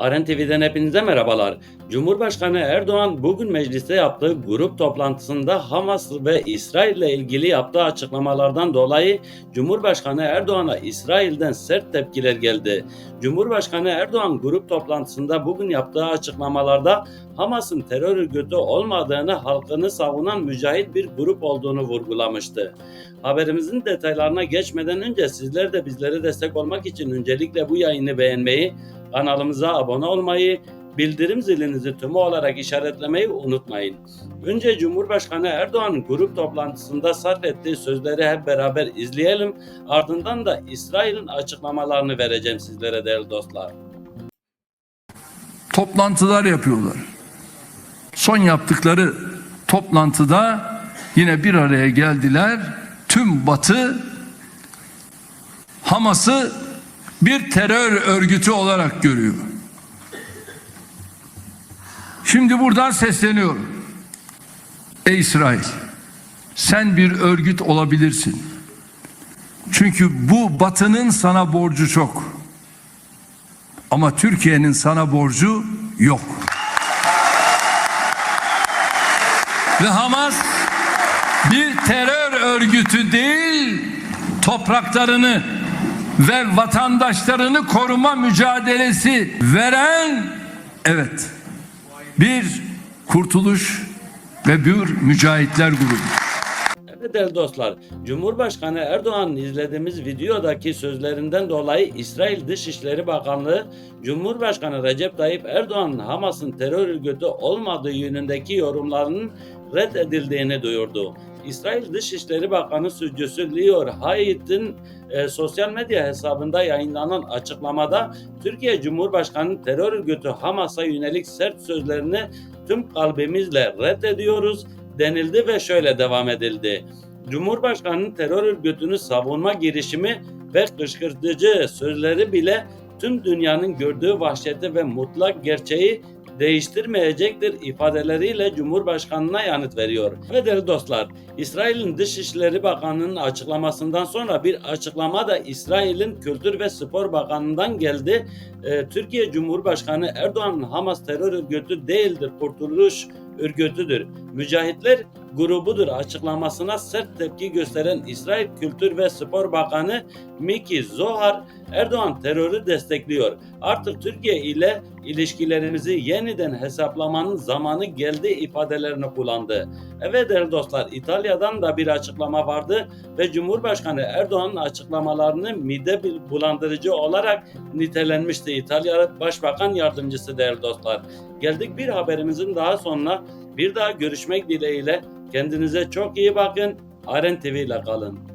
Aren TV'den hepinize merhabalar. Cumhurbaşkanı Erdoğan bugün mecliste yaptığı grup toplantısında Hamas ve İsrail ile ilgili yaptığı açıklamalardan dolayı Cumhurbaşkanı Erdoğan'a İsrail'den sert tepkiler geldi. Cumhurbaşkanı Erdoğan grup toplantısında bugün yaptığı açıklamalarda Hamas'ın terör örgütü olmadığını halkını savunan mücahit bir grup olduğunu vurgulamıştı. Haberimizin detaylarına geçmeden önce sizler de bizlere destek olmak için öncelikle bu yayını beğenmeyi, kanalımıza abone olmayı, bildirim zilinizi tümü olarak işaretlemeyi unutmayın. Önce Cumhurbaşkanı Erdoğan grup toplantısında sarf ettiği sözleri hep beraber izleyelim. Ardından da İsrail'in açıklamalarını vereceğim sizlere değerli dostlar. toplantılar yapıyorlar. Son yaptıkları toplantıda yine bir araya geldiler. Tüm Batı Hamas'ı bir terör örgütü olarak görüyor. Şimdi buradan sesleniyorum. Ey İsrail, sen bir örgüt olabilirsin. Çünkü bu Batı'nın sana borcu çok. Ama Türkiye'nin sana borcu yok. Ve Hamas bir terör örgütü değil, topraklarını ve vatandaşlarını koruma mücadelesi veren evet bir kurtuluş ve bir mücahitler grubu. Evet değerli dostlar, Cumhurbaşkanı Erdoğan'ın izlediğimiz videodaki sözlerinden dolayı İsrail Dışişleri Bakanlığı, Cumhurbaşkanı Recep Tayyip Erdoğan'ın Hamas'ın terör örgütü olmadığı yönündeki yorumlarının reddedildiğini duyurdu. İsrail Dışişleri Bakanı Sözcüsü Lior Hayit'in e, sosyal medya hesabında yayınlanan açıklamada Türkiye Cumhurbaşkanı terör örgütü Hamas'a yönelik sert sözlerini tüm kalbimizle reddediyoruz denildi ve şöyle devam edildi. Cumhurbaşkanının terör örgütünü savunma girişimi ve kışkırtıcı sözleri bile tüm dünyanın gördüğü vahşeti ve mutlak gerçeği değiştirmeyecektir ifadeleriyle Cumhurbaşkanına yanıt veriyor. Ve değerli dostlar, İsrail'in Dışişleri Bakanı'nın açıklamasından sonra bir açıklama da İsrail'in Kültür ve Spor Bakanı'ndan geldi. Ee, Türkiye Cumhurbaşkanı Erdoğan'ın Hamas terör örgütü değildir, kurtuluş örgütüdür. Mücahitler grubudur açıklamasına sert tepki gösteren İsrail Kültür ve Spor Bakanı Miki Zohar Erdoğan terörü destekliyor. Artık Türkiye ile ilişkilerimizi yeniden hesaplamanın zamanı geldi ifadelerini kullandı. Evet değerli dostlar İtalya'dan da bir açıklama vardı ve Cumhurbaşkanı Erdoğan'ın açıklamalarını mide bulandırıcı olarak nitelenmişti İtalya Başbakan Yardımcısı değerli dostlar. Geldik bir haberimizin daha sonuna bir daha görüşmek dileğiyle kendinize çok iyi bakın. Aren TV ile kalın.